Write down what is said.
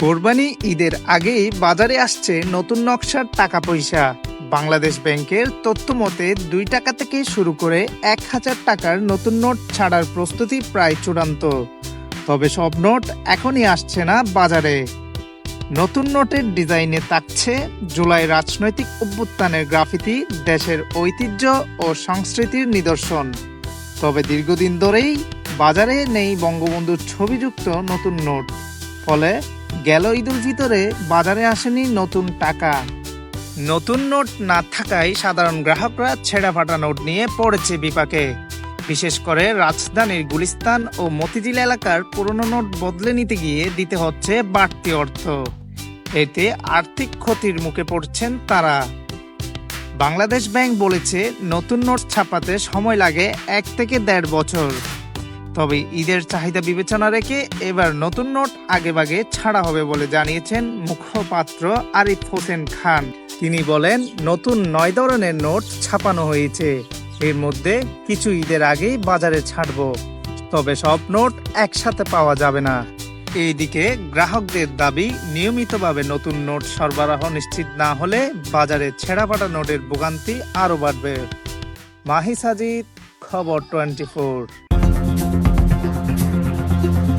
কোরবানি ঈদের আগেই বাজারে আসছে নতুন নকশার টাকা পয়সা। বাংলাদেশ ব্যাংকের তথ্য মতে, দুই টাকা থেকে শুরু করে এক হাজার টাকার নতুন নোট ছাড়ার প্রস্তুতি প্রায় চূড়ান্ত। তবে সব নোট এখনই আসছে না বাজারে। নতুন নোটের ডিজাইনে থাকছে জুলাই রাজনৈতিক অভ্যুত্থানের গ্রাফিতি, দেশের ঐতিহ্য ও সংস্কৃতির নিদর্শন। তবে দীর্ঘদিন ধরেই বাজারে নেই বঙ্গবন্ধুর ছবিযুক্ত নতুন নোট। ফলে গেল ঈদুল ফিতরে বাজারে আসেনি নতুন টাকা। নতুন নোট না থাকায় সাধারণ গ্রাহকরা ছেঁড়া ফাটা নোট নিয়ে পড়েছে বিপাকে। বিশেষ করে রাজধানীর গুলিস্তান ও মতিঝিল এলাকার পুরনো নোট বদলে নিতে গিয়ে দিতে হচ্ছে বাড়তি অর্থ। এতে আর্থিক ক্ষতির মুখে পড়ছেন তারা। বাংলাদেশ ব্যাংক বলেছে, নতুন নোট ছাপাতে সময় লাগে এক থেকে দেড় বছর। তবে ঈদের চাহিদা বিবেচনা রেখে এবার নতুন নোট আগেভাগে ছাড়া হবে বলে জানিয়েছেন মুখপাত্র আরিফ হোসেন খান। তিনি বলেন, নতুন নয় ধরনের নোট ছাপানো হয়েছে। এর মধ্যে কিছু ঈদের আগেই বাজারে ছাড়বো। তবে সব নোট একসাথে পাওয়া যাবে না। এইদিকে গ্রাহকদের দাবি, নিয়মিতভাবে নতুন নোট সরবরাহ নিশ্চিত না হলে বাজারে ছেঁড়াপাটা নোটের ভোগান্তি আরও বাড়বে। মাহি সাজিদ খবর টোয়েন্টি ফোর। Thank you.